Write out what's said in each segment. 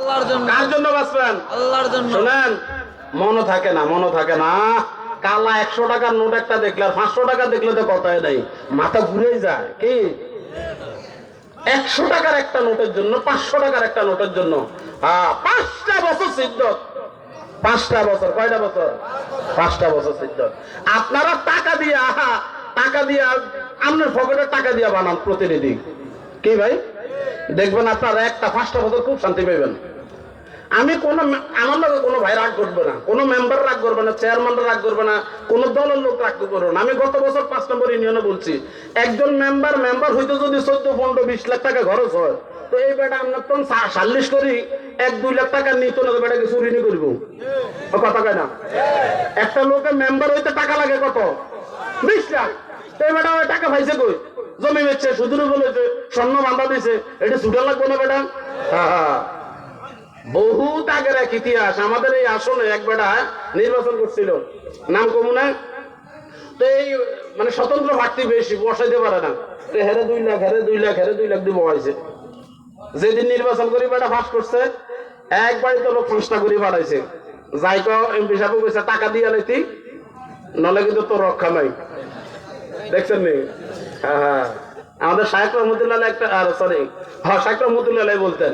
আল্লাহর জন্য। কার জন্য বাঁচবেন? আল্লাহর জন্য। শোনেন মনে থাকে না মনে থাকে না। কালা একশো টাকার নোট একটা দেখলে পাঁচশো টাকা দেখলে তো কথাই নেই। মাথা ঘুরেই যায় কি? একশো টাকার একটা নোটের জন্য পাঁচশো টাকার একটা নোটের জন্য। পাঁচটা বছর সিদ্ধ পাঁচটা বছর কয়টা বছর? পাঁচটা বছর সিদ্ধ আপনারা টাকা দিয়ে আহা টাকা দিয়ে আপনার পকেটের টাকা দিয়ে বানান প্রতিনিধি। কি ভাই? দেখবেন আপনারা একটা পাঁচটা বছর খুব শান্তি পাইবেন। আমি কোন আমার লগে কোনো ভাই রাগ করবে না, কোনো মেম্বার রাগ করবে না চেয়ারম্যান রাগ করবে না, কোনো দলের লোক রাগ করবে না। আমি গত বছর পাঁচ নম্বর ইউনিয়নে বলছি, একজন মেম্বার মেম্বার হইতে যদি চোদ্দ, পনেরো, বিশ লাখ টাকা খরচ হয়, তো এই বেটা আমরা তখন সাল্লিশ করি, এক, দুই লাখ টাকা নিত না বেটাকে চুরি নি করব। কথা কয় না? একটা লোকের মেম্বার হইতে টাকা লাগে কত? বিশ লাখ। এই বেটা টাকা পাইছে কই? জমি বেচছে, সুদূর বলেছে স্বর্ণ বান্ধা দিছে। এটা ছুটে লাগবে না বেটা? বহুত আগের এক ইতিহাস। আমাদের এই আসনে এক বেটা নির্বাচন করছিল। নাম কমুনা তো এই মানে স্বতন্ত্র প্রার্থী বেশি, বসাইতে পারে না। হেরে দুই লাখ, হেরে দুই লাখ, হেরে দুই লাখ দিয়ে বসাইছে যেদিন নির্বাচন করি বেটা, ফাঁস করছে। একবারই তো লোক ফাঁসটা করি বাড়াইছে যাই কো এমপি সাহেব টাকা দিয়ে লাইতি, নলে কিন্তু তোর রক্ষা নাই। দেখছেন নি? হ্যাঁ হ্যাঁ। আমাদের শাহেক রহমতুল্লাহ একটা সরি হ্যাঁ শাহেক রহমতুল্লাহ বলতেন,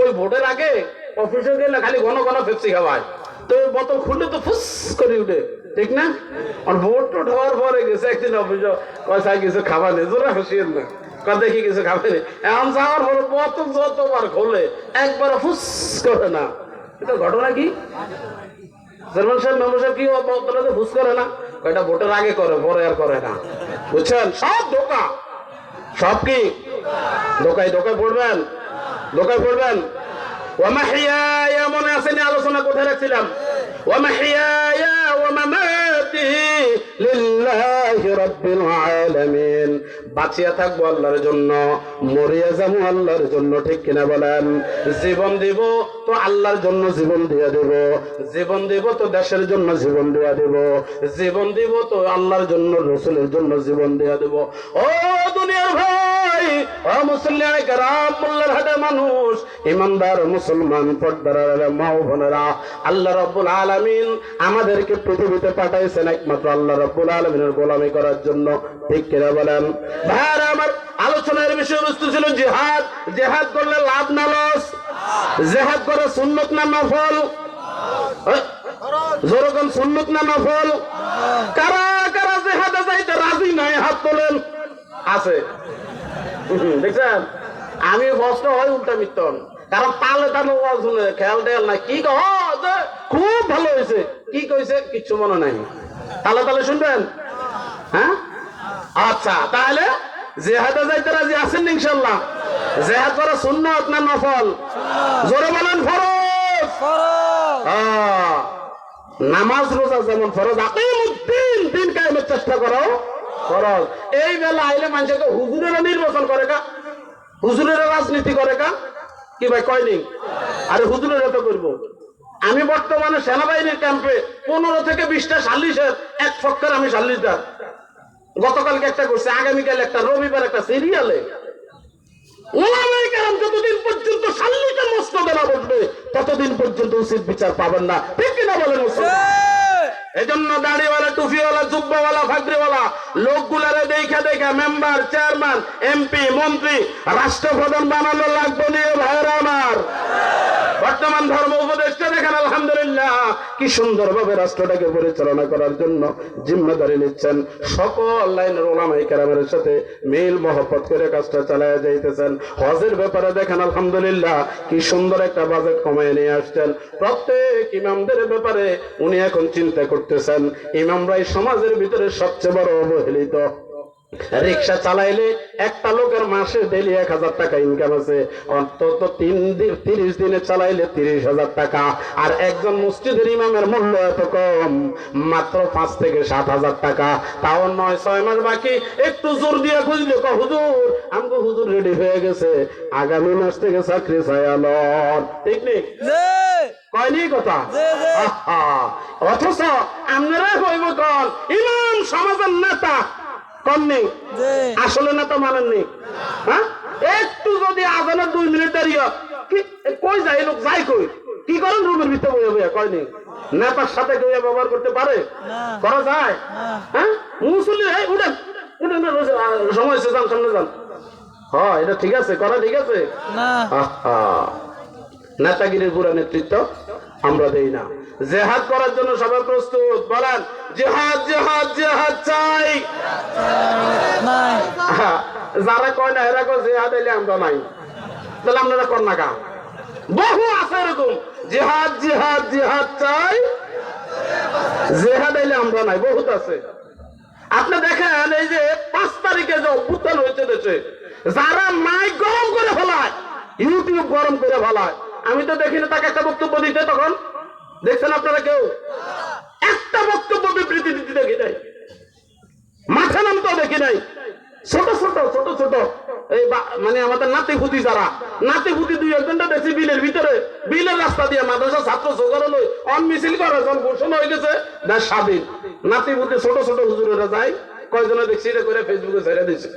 ওই ভোটের আগে অফিসে গেলে খালি ঘন ঘন পেপসি খাওয়ায়। তো ওই বোতল খুললে তো ফুস করে উঠে, ঠিক না? আর ভোট টোট হওয়ার পরে গেছে একদিন অফিসে পয়সা কিছু খাবার নেই, জোরে হাসিয়েন না। দেখি কিছু খাবে এমন যাওয়ার পরে বোতল যতবার খোলে একবার ফুস করে না। এটা ঘটনা কি? চেয়ারম্যান সাহেব, মেম্বার সাহেব কি বোতলে ফুস করে না? কয়টা ভোটের আগে করে, পরে আর করে না। বুঝছেন? সব ধোকা। সব কি? দোকায় দোকায় পড়বেন? দোকায় পড়বেন? ওয়ামাহিয়া মনে আসেনি আলোচনা কোথায় রাখছিলাম? ওয়ামাহিয়া জীবন দিব তো আল্লাহর জন্য জীবন দিয়ে দেব, জীবন দিব তো দেশের জন্য জীবন দিয়ে দেব, জীবন দিব তো আল্লাহর জন্য রসুলের জন্য জীবন দিয়ে দেব। ও দুনিয়ার ভাই! ও রব্বুল আলামিন আমাদেরকে পৃথিবীতে পাঠাইছেন একমাত্র আল্লাহ রব্বুল আলামিনের গোলামি করার জন্য। ঠিক কিনা বলেন? ভাইয়ারা, আমার আলোচনার বিষয়বস্তু ছিল জিহাদ। জিহাদ করলে লাভ না লস? জেহাদ করে সুন্নত না নফল? যেরকম সুন্নত কারা কারা জেহাদে যাইতে রাজি নাই? হাত তোলেন। আছে। দেখছেন? আমি কষ্ট হয় উল্টা মিত্তন কারণ তালে তালে ওয়াজ শুনে খেয়াল টেয়াল নাই। কি কহ? খুব ভালো হয়েছে। কি কইছে? কিচ্ছু মনে নাই। তালে তালে শুনবেন। হ্যাঁ? আচ্ছা তাহলে জেহাদে যাইতে রাজি আছেন ইনশাল্লাহ জেহাদ করা সুন্নত না নফল? জোরে বলেন ফরজ! ফরজ! নামাজ রোজা যেমন ফরজ আকিমুদ্দিন দিন কায়েমের চেষ্টা করো। ফরজ এই বেলা আইলে মানুষকে নির্বাচন করে কা রাজনীতি করে কা কি ভাই কয়নি আরে তো আমি বর্তমানে সেনাবাহিনীর ক্যাম্পে পনেরো থেকে বিশটা সাল্লিশের এক ফক্কর আমি সাল্লিশদার গতকালকে একটা করছে, আগামীকাল একটা, রবিবার একটা সিরিয়ালে যতদিন পর্যন্ত সাল্লিটা মস্ত না বসবে, ততদিন পর্যন্ত উচিত বিচার পাবেন না। ঠিক কিনা বলেন এজন্য দাড়িওয়ালা টুফিওয়ালা জুব্বাওয়ালা ফাগরিওয়ালা লোকগুলারে দেখা দেখে মেম্বার, চেয়ারম্যান, এমপি, মন্ত্রী, রাষ্ট্রপ্রধান বানানো লাগবে নিয়ে ভাইয়েরা আমার। বর্তমান ধর্ম উপদেষ্টা দেখেন, আলহামদুলিল্লাহ, কি সুন্দরভাবে রাষ্ট্রটাকে পরিচালনা করার জন্য জিম্মাদারি নিচ্ছেন। সকল লাইনের ওলামাই কেরামের সাথে মিল মহব্বত করে কাজটা চালায় যাইতেছেন। হজের ব্যাপারে দেখেন, আলহামদুলিল্লাহ, কি সুন্দর একটা বাজেট কমায় নিয়ে আসছেন। প্রত্যেক ইমামদের ব্যাপারে উনি এখন চিন্তা করতেছেন। ইমামরাই সমাজের ভিতরে সবচেয়ে বড় অবহেলিত। রিক্সা চালাইলে একটা লোকের মাসে ডেলি এক হাজার টাকা ইনকাম আছে। অন্তত তিন দিন তিরিশ দিনে চালাইলে তিরিশ হাজার টাকা। আর একজন মসজিদের ইমামের মূল্য এত কম মাত্র পাঁচ থেকে সাত হাজার টাকা। তাও নয় ছয় মাস বাকি। একটু জোর দিয়ে খুঁজলে ক হুজুর আমগো হুজুর রেডি হয়ে গেছে। আগামী মাস থেকে চাকরি চাইয়ালন ঠিক নেই? কয়নি কথা? অথচ আপনারা হইব কন ইমাম সমাজের নেতা কননি জি। আসলে নেতা মানেননি হ্যাঁ? একটু যদি আজানের দুই মিনিট দাঁড়িয়ে কই যায়? লোক যাই কই? কি করেন? রুমের ভিতরে বইয়া বইয়া কয়নি নেতার সাথে কেউ ব্যবহার করতে পারে? করা যায়? হ্যাঁ? মুসল্লি এই উঠেন। উঠেন সময় হয়েছে যান সামনে যান। হ্যাঁ এটা ঠিক আছে করা ঠিক আছে? না। নেতাগিরির পুরো নেতৃত্ব আমরা দেই না। জেহাদ করার জন্য সবাই প্রস্তুত। বলেন জেহাদ জেহাদ জেহাদ চাই। নাই যারা কয় না, এরা কয় জেহাদ এলে আমরা নাই। তাহলে আপনারা কর না বহু আছে এরকম। জেহাদ জেহাদ জেহাদ চাই। জেহাদ এলে আমরা নাই, বহুত আছে। আপনি দেখেন, এই যে পাঁচ তারিখে যে অভ্যুত্থান হয়েছে দেশে যারা মাইক গরম করে ফেলায়, ইউটিউব গরম করে ফেলায়, আমি তো দেখিনি তাকে একটা বক্তব্য দিতে তখন। দেখছেন আপনারা কেউ? একটা বক্তব্য বিবৃতি দিতে দেখি নাই। মাঠে নামতেও দেখি নাই। ছোট ছোট ছোট ছোট। এই মানে আমাদের নাতি ফুতি যারা নাতি ফুতি দুই একজনটা দেখছি বিলের ভিতরে। বিলের রাস্তা দিয়ে মাদ্রাসা ছাত্র সোগারো লই অন মিছিল করে যখন ঘোষণা হয়ে গেছে দেশ স্বাধীন। নাতি ফুতি ছোট ছোট হুজুরেরা যায় কয়জনে দেখছি এটা করে ফেসবুকে ছেড়ে দিছে।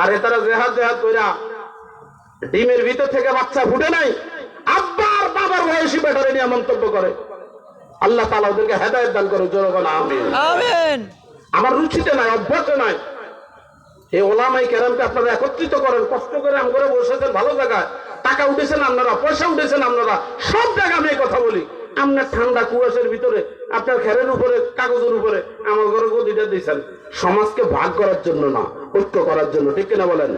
আর এতারা জেহাদ জেহাদ কইরা ডিমের ভিতর থেকে বাচ্চা ফুটে নাই আব্বার বাবার বয়সী ব্যাটারে নিয়ে মন্তব্য করে। আল্লাহ তালা ওদেরকে হেদায়ত দান করে জনগণ আমিন। আমিন। আমার রুচিতে নাই অভ্যাসে নাই। এই ওলামাই কেরামকে আপনারা একত্রিত করেন কষ্ট করে আম করে বসেছেন ভালো জায়গায়। টাকা উঠেছেন আপনারা পয়সা উঠেছেন আপনারা সব জায়গায় আমি কথা বলি। আপনার ঠান্ডা কুয়াশার ভিতরে আপনার ঘেরের উপরে কাগজের উপরে আমার ঘরে গদিটা দিয়েছেন। সমাজকে ভাগ করার জন্য না ঐক্য করার জন্য ঠিক কিনা বলেন?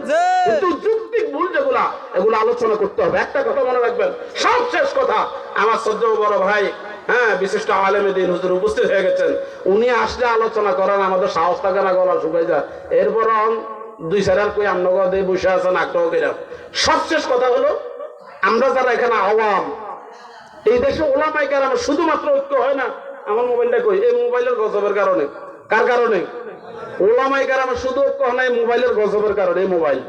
কিন্তু যুক্তিক ভুল যেগুলা এগুলো আলোচনা করতে হবে। একটা কথা মনে রাখবেন সব শেষ কথা। আমার সহ্য বড় ভাই হ্যাঁ বিশিষ্ট আলেমে দিন হুজুর উপস্থিত হয়ে গেছেন। উনি আসলে আলোচনা করেন, আমাদের সাহস থাকে না গলা শুকাই যায় এরপর দুই চারার কই আমনগর দিয়ে বসে আছেন আগ্রহ কিরাম সবশেষ কথা হলো, আমরা যারা এখানে আওয়াম এই দেশে ওলামাই কারণ শুধুমাত্র ঐক্য হয় না। আমার মোবাইলটা কই? এই মোবাইলের গজবের কারণে। কার কারণে? ওলামাই কারণ শুধু ঐক্য হয় না, এই মোবাইলের গজবের কারণে, এই মোবাইল।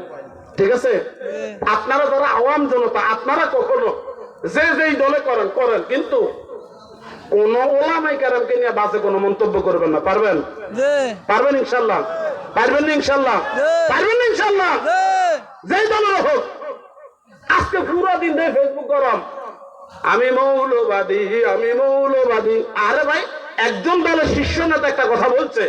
ঠিক আছে? আপনারা যারা আওয়াম জনতা, আপনারা কখনো যে যেই দলে করেন করেন, কিন্তু কোন ওলামাই কারামকে নিয়ে বাসে কোনো মন্তব্য করবেন না পারবেন? পারবেন ইনশাল্লাহ? পারবেন না ইনশাল্লাহ? পারবেন না ইনশাল্লাহ? যেই দলের হোক। আজকে পুরো দিন ধরে ফেসবুক গরম। আমি মৌলবাদী আমি মৌলবাদী। আরে ভাই একজন দলের শীর্ষ নেতা একটা কথা বলছে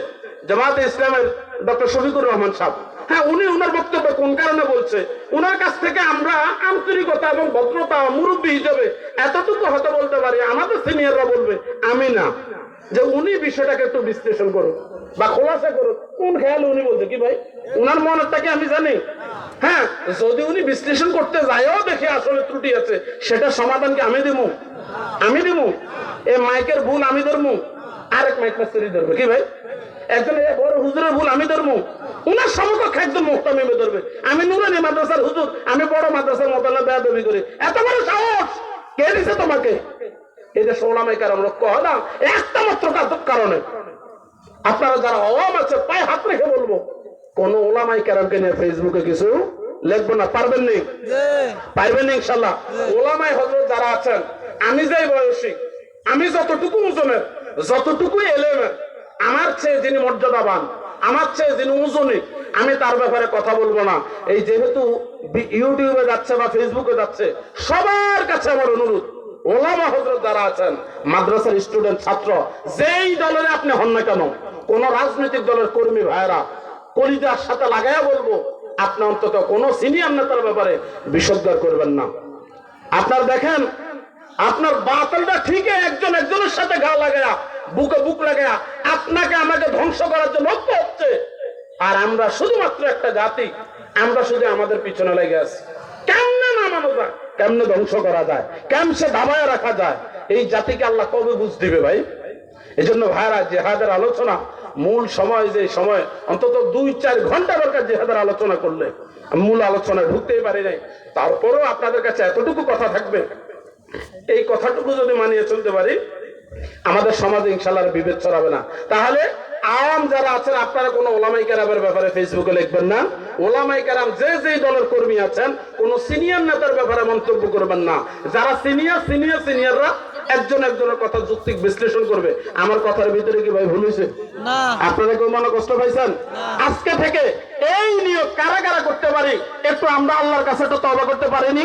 জামাতে ইসলামের ডক্টর শফিকুর রহমান সাহেব। হ্যাঁ উনি উনার বক্তব্য কোন কারণে বলছে? উনার কাছ থেকে আমরা আন্তরিকতা এবং ভদ্রতা মুরব্বী হিসেবে এতটুকু হয়তো বলতে পারি, আমাদের সিনিয়ররা বলবে, আমি না। যে উনি বিষয়টাকে একটু বিশ্লেষণ করুন বা খোলাসা করুন কোন খেয়াল উনি বলছে? কি ভাই? উনার মনেরটাকে আমি জানি? হ্যাঁ যদি উনি বিশ্লেষণ করতে যায়ও দেখে আসলে ত্রুটি আছে সেটা সমাধান কি আমি দিব আমি দিব এ মাইকের ভুল আমি ধরবো আরেক মাইক মাস্টারি ধরবে। কি ভাই? একজন বড় হুজুরের ভুল আমি ধরবো উনার সমকক্ষ একজন মুহতামিমে ধরবে। আমি নুরানি মাদ্রাসার হুজুর আমি বড় মাদ্রাসার মোতালা করি। এত বড় সাহস! কে দিছে তোমাকে? এই যে সোলামাই কারণ রক্ষ হয় না? একটা মাত্র কারণে। আপনারা যারা অওয়াম আছে পায়ে হাত রেখে বলব কোন ওলামাই কারামকে নিয়ে ফেসবুকে কিছু লিখব না। পারবেন নি? পারবেন না ইনশাল্লাহ? ওলামাই হজরত যারা আছেন আমি যাই বয়সী আমি যতটুকু ওজনের যতটুকু এলেমের আমার চেয়ে যিনি মর্যাদাবান, আমার চেয়ে যিনি ওজনী আমি তার ব্যাপারে কথা বলব না। এই যেহেতু ইউটিউবে যাচ্ছে বা ফেসবুকে যাচ্ছে, সবার কাছে আমার অনুরোধ, ওলামা হজরত যারা আছেন, মাদ্রাসার স্টুডেন্ট, ছাত্র, যেই দলের আপনি হন না কেন, কোন রাজনৈতিক দলের কর্মী ভাইরা কলিজার সাথে লাগাইয়া বলব, আপনি অন্তত কোন সিনিয়র নেতার ব্যাপারে বিষোদ্গার করবেন না। আপনার দেখেন আপনার বাতলটা ঠিকই একজন একজনের সাথে গা লাগায়া, বুকে বুক লাগায়া, আপনাকে আমাকে ধ্বংস করার জন্য ঐক্য হচ্ছে। আর আমরা শুধুমাত্র একটা জাতি, আমরা শুধু আমাদের পিছনে লেগে আছি। কেমনে নামানো যায়? কেমনে ধ্বংস করা যায়? কেমনে দাবায় রাখা যায়? এই জাতিকে আল্লাহ কবে বুঝ দিবে ভাই? এই জন্য ভাইরা, জেহাদের আলোচনা, মূল সময় যে সময়, অন্তত দুই চার ঘণ্টা দরকার জেহাদের আলোচনা করলে। মূল আলোচনা ঢুকতেই পারি নাই। তারপরেও আপনাদের কাছে এতটুকু কথা থাকবে এই কথাটুকু যদি মানিয়ে চলতে পারি আমাদের সমাজে ইনশাল্লাহ বিভেদ ছড়াবে না। তাহলে আওয়াম যারা আছেন আপনারা কোনো ওলামাই কেরামের ব্যাপারে ফেসবুকে লিখবেন না। ওলামাই কেরাম যে যেই দলের কর্মী আছেন কোন সিনিয়র নেতার ব্যাপারে মন্তব্য করবেন না। যারা সিনিয়র সিনিয়র সিনিয়ররা একজন একজনের কথা যুক্তিক বিশ্লেষণ করবে। আমার কথার ভিতরে কি ভাই ভুল হয়েছে না। আপনারা কেউ মনে কষ্ট পাইছেন? আজকে থেকে এই নিয়োগ কারা কারা করতে পারি একটু আমরা আল্লাহর কাছে তো তবা করতে পারিনি?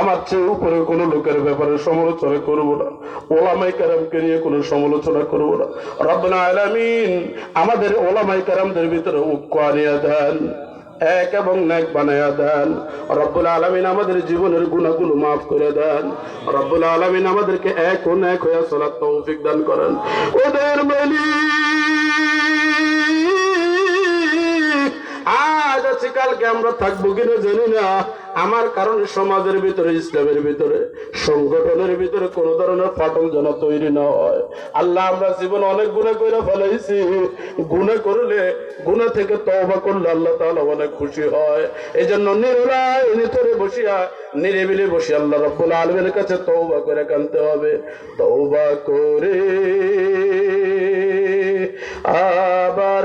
আমার চেয়ে উপরে কোনো লোকের ব্যাপারে সমালোচনা করব না। ওলামাই কারামকে নিয়ে কোনো সমালোচনা করব না। রব্বুল আলামিন আমাদের ওলামাই কারামদের ভিতরে ঐক্য আনিয়া দেন, এক এবং নেক বানায়া দেন। রব্বুল আলমিন আমাদের জীবনের গুণাগুলো মাফ করে দেন। রব্বুল আলমিন আমাদেরকে এক ও এক হয়ে চলার তৌফিক দান করেন। ওদের মালিক, আজ আছে কালকে আমরা থাকব কিনা জানি না। আমার কারণে সমাজের ভিতরে, ইসলামের ভিতরে, সংগঠনের ভিতরে কোন ধরনের ফাটল যেন তৈরি না হয়। আল্লাহ, আমরা জীবন অনেক গুণে করে ফেলাইছি গুণে করলে, গুণা থেকে তওবা করলে আল্লাহ তাআলা অনেক খুশি হয়। এই জন্য নিরলায় বসিয়া, নিরিবিলি বসে আল্লাহ রব্বুল আলমের কাছে তওবা করে কানতে হবে। তওবা করে আবার